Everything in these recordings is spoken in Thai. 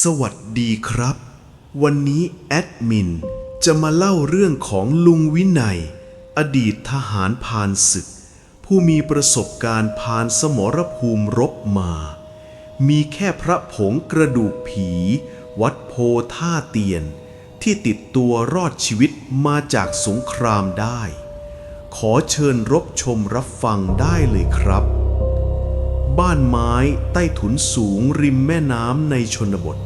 สวัสดีครับ วันนี้แอดมินจะมาเล่าเรื่องของลุงวินัย อดีตทหารพานศึก ผู้มีประสบการณ์พานสมรภูมิรบมา มีแค่พระผงกระดูกผี วัดโพท่าเตียน ที่ติดตัวรอดชีวิตมาจากสงครามได้ ขอเชิญรบชมรับฟังได้เลยครับ บ้านไม้ใต้ถุนสูงริมแม่น้ำในชนบท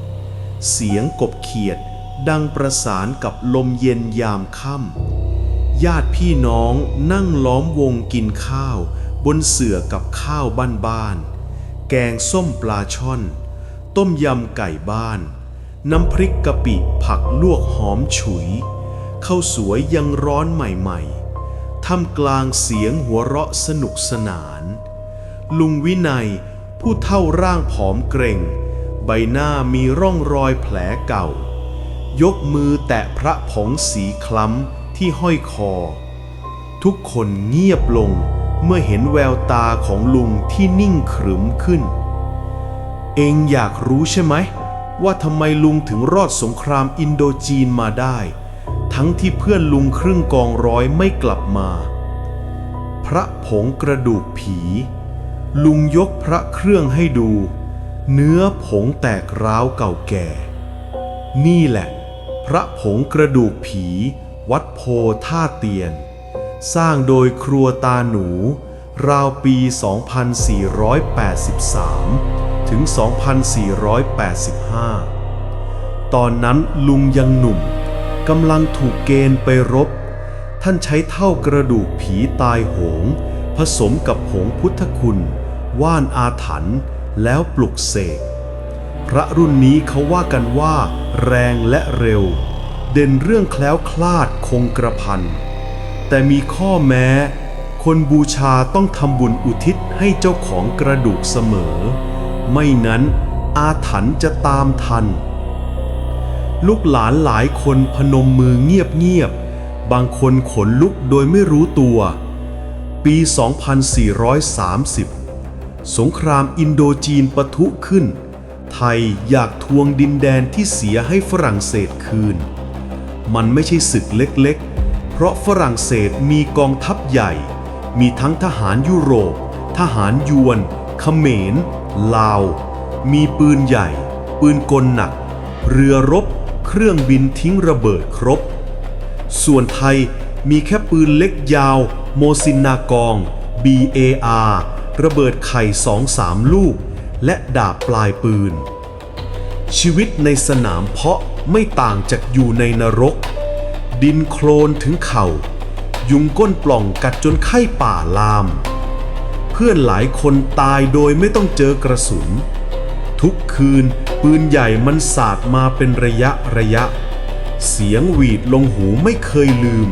เสียงกบเขียดดังประสานกับลมเย็นยามค่ำญาติพี่น้องนั่งล้อมวงกินข้าว บนเสื่อกับข้าวบ้านๆแกงส้มปลาช่อน ต้มยำไก่บ้าน น้ำพริกกะปิผักลวกหอมฉุยข้าวสวยยังร้อนใหม่ๆท่ามกลางเสียงหัวเราะสนุกสนาน ลุงวินัย ผู้เท่าร่างผอมเกรง ใบหน้ามีร่องรอยแผลเก่า ยกมือแตะพระผงสีคล้ำที่ห้อยคอ ทุกคนเงียบลงเมื่อเห็นแววตาของลุงที่นิ่งขรึมขึ้น เองอยากรู้ใช่ไหม ว่าทำไมลุงถึงรอดสงครามอินโดจีนมาได้ ทั้งที่เพื่อนลุงครึ่งกองร้อยไม่กลับมา พระผงกระดูกผี ลุงยกพระเครื่องให้ดู เนื้อผงแตกร้าวเก่าแก่ นี่แหละ พระผงกระดูกผี วัดโพท่าเตียน สร้างโดยครัวตาหนู ราวปี 2483 ถึง 2485 ตอนนั้นลุงยังหนุ่มกำลังถูกเกณฑ์ไปรบ ท่านใช้เท่ากระดูกผีตายโหงผสมกับผงพุทธคุณ ว่านอาถรรพ์แล้วปลุกเสก พระรุ่นนี้เขาว่ากันว่า แรงและเร็ว เด่นเรื่องแคล้วคลาดคงกระพัน แต่มีข้อแม้ คนบูชาต้องทำบุญอุทิศให้เจ้าของกระดูกเสมอ ไม่นั้นอาถรรพ์จะตามทัน ลูกหลานหลายคนพนมมือเงียบๆ บางคนขนลุกโดยไม่รู้ตัว ปี 2430 สงครามอินโดจีนปะทุขึ้น ไทยอยากทวงดินแดนที่เสียให้ฝรั่งเศสคืน มันไม่ใช่ศึกเล็กๆ เพราะฝรั่งเศสมีกองทัพใหญ่ มีทั้งทหารยุโรป ทหารยวนเขมร ลาว มีปืนใหญ่ ปืนกลหนัก เรือรบ เครื่องบินทิ้งระเบิดครบ ส่วนไทยมีแค่ปืนเล็กยาว โมซินนากอง BAR ระเบิดไข่สองสามลูก และดาบปลายปืน ชีวิตในสนามเพาะไม่ต่างจากอยู่ในนรก ดินโคลนถึงเข่า ยุงก้นปล่องกัดจนไข้ป่าลาม เพื่อนหลายคนตายโดยไม่ต้องเจอกระสุน ทุกคืนปืนใหญ่มันสาดมาเป็นระยะระยะ เสียงหวีดลงหูไม่เคยลืม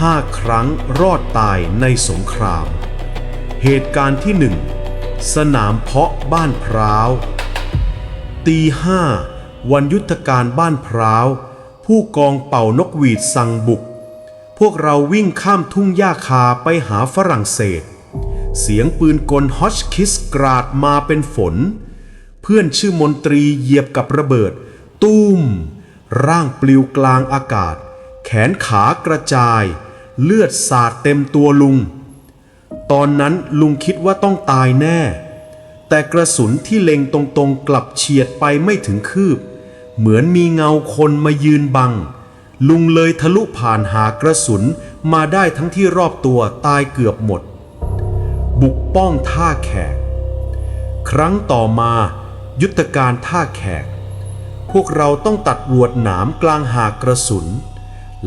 ห้าครั้งรอดตายในสงคราม เหตุการณ์ที่หนึ่งสนามเพาะบ้านพร้าว ตีห้าวันยุทธการบ้านพร้าว ผู้กองเป่านกหวีดสั่งบุก พวกเราวิ่งข้ามทุ่งหญ้าคาไปหาฝรั่งเศส เสียงปืนกลฮอชคิสกราดมาเป็นฝน เพื่อนชื่อมนตรีเหยียบกับระเบิดตุ้มร่างปลิวกลางอากาศ แขนขากระจาย เลือดสาดเต็มตัวลุง ตอนนั้นลุงคิดว่าต้องตายแน่ แต่กระสุนที่เล็งตรงๆ กลับเฉียดไปไม่ถึงคืบ เหมือนมีเงาคนมายืนบัง ลุงเลยทะลุผ่านหากระสุนมาได้ทั้งที่รอบตัวตายเกือบหมด บุกป้องท่าแขก ครั้งต่อมายุทธการท่าแขก พวกเราต้องตัดรวดหนามกลางหากกระสุน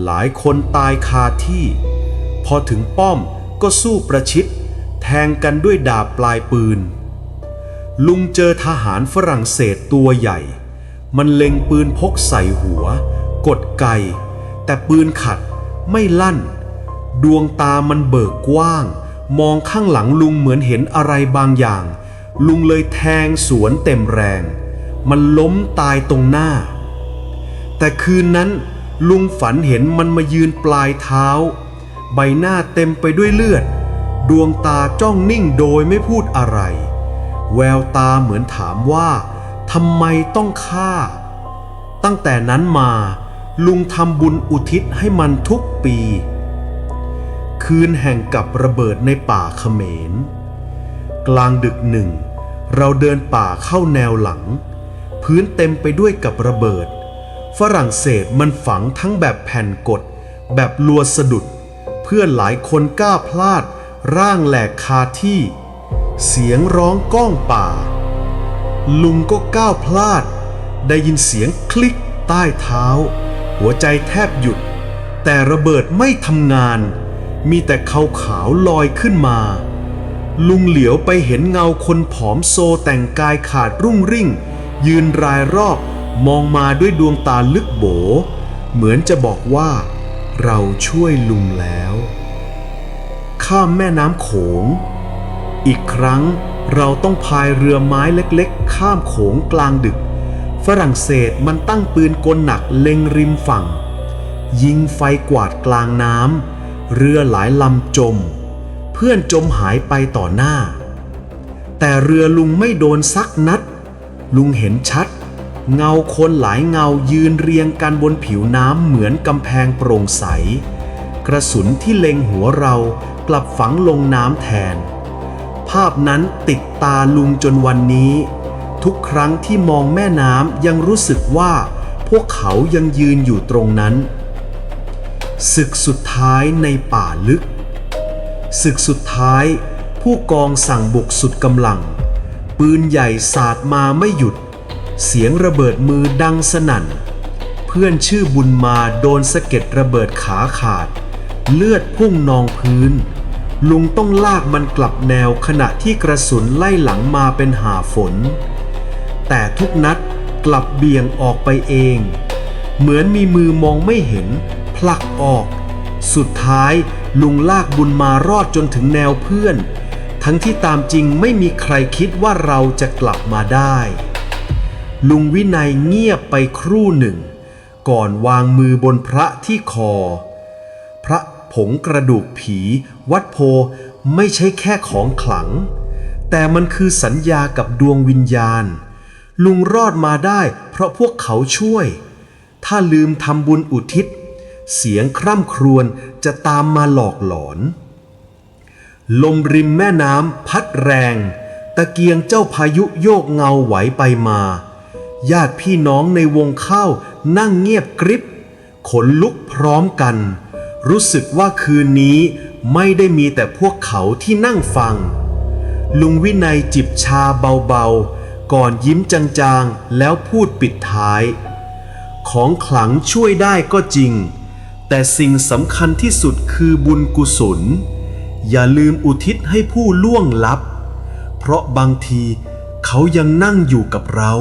หลายคนตายคาที่ พอถึงป้อมก็สู้ประชิด แทงกันด้วยดาบปลายปืน ลุงเจอทหารฝรั่งเศสตัวใหญ่ มันเล็งปืนพกใส่หัว กดไก แต่ปืนขัดไม่ลั่น ดวงตามันเบิกกว้าง มองข้างหลังลุงเหมือนเห็นอะไรบางอย่าง ลุงเลยแทงสวนเต็มแรง มันล้มตายตรงหน้า แต่คืนนั้น ลุงฝันเห็นมันมายืนปลายเท้า ใบหน้าเต็มไปด้วยเลือด ดวงตาจ้องนิ่งโดยไม่พูดอะไร แววตาเหมือนถามว่าทำไมต้องฆ่า ตั้งแต่นั้นมา ลุงทำบุญอุทิศให้มันทุกปี คืนแห่งกับระเบิดในป่าเขมร กลางดึกหนึ่ง เราเดินป่าเข้าแนวหลัง พื้นเต็มไปด้วยกับระเบิด ฝรั่งเศสมันฝังทั้งแบบแผ่นกด แบบลัวสะดุด เพื่อนหลายคนกล้าพลาด ร่างแหลกคาที่ เสียงร้องก้องป่า ลุงก็ก้าวพลาด ได้ยินเสียงคลิกใต้เท้า หัวใจแทบหยุด แต่ระเบิดไม่ทำงาน มีแต่ขาวขาวๆลอยขึ้นมา ลุงเหลียวไปเห็นเงาคนผอมโซแต่งกายขาดรุ่งริ่ง ยืนรายรอบ มองมาด้วยดวงตาลึกโบ เหมือนจะบอกว่า เราช่วยลุงแล้ว ข้ามแม่น้ำโขง อีกครั้งเราต้องพายเรือไม้เล็กๆ ข้ามโขงกลางดึก ฝรั่งเศสมันตั้งปืนกลหนักเล็งริมฝั่ง ยิงไฟกวาดกลางน้ำเรือหลายลำจม เพื่อนจมหายไปต่อหน้า แต่เรือลุงไม่โดนซักนัด ลุงเห็นชัด เงาคนหลายเงายืนเรียงกันบนผิวน้ำเหมือนกำแพงโปร่งใส กระสุนที่เล็งหัวเรากลับฝังลงน้ำแทน ภาพนั้นติดตาลุงจนวันนี้ ทุกครั้งที่มองแม่น้ำยังรู้สึกว่าพวกเขายังยืนอยู่ตรงนั้นศึกสุดท้ายในป่าลึกศึกสุดท้าย ผู้กองสั่งบุกสุดกำลัง ปืนใหญ่สาดมาไม่หยุด เสียงระเบิดมือดังสนั่น เพื่อนชื่อบุญมาโดนสะเก็ดระเบิดขาขาด เลือดพุ่งนองพื้น ลุงต้องลากมันกลับแนวขณะที่กระสุนไล่หลังมาเป็นหาฝน แต่ทุกนัดกลับเบี่ยงออกไปเอง เหมือนมีมือมองไม่เห็น ผลักออก สุดท้ายลุงลากบุญมารอดจนถึงแนวเพื่อน ทั้งที่ตามจริงไม่มีใครคิดว่าเราจะกลับมาได้ ลุงวินัยเงียบไปครู่หนึ่ง ก่อนวางมือบนพระที่คอ พระผงกระดูกผี วัดโพไม่ใช่แค่ของขลัง แต่มันคือสัญญากับดวงวิญญาณ ลุงรอดมาได้เพราะพวกเขาช่วย ถ้าลืมทำบุญอุทิศ เสียงคร่ำครวญจะตามมาหลอกหลอน ลมริมแม่น้ำพัดแรง ตะเกียงเจ้าพายุโยกเงาไหวไปมา ญาติพี่น้องในวงข้าวนั่งเงียบกริบ ขนลุกพร้อมกัน รู้สึกว่าคืนนี้ไม่ได้มีแต่พวกเขาที่นั่งฟัง ลุงวินัยจิบชาเบาๆ ก่อนยิ้มจางๆ แล้วพูดปิดท้าย ของขลังช่วยได้ก็จริง แต่สิ่งสำคัญที่สุดคือบุญกุศล อย่าลืมอุทิศให้ผู้ล่วงลับ เพราะบางทีเขายังนั่งอยู่กับเรา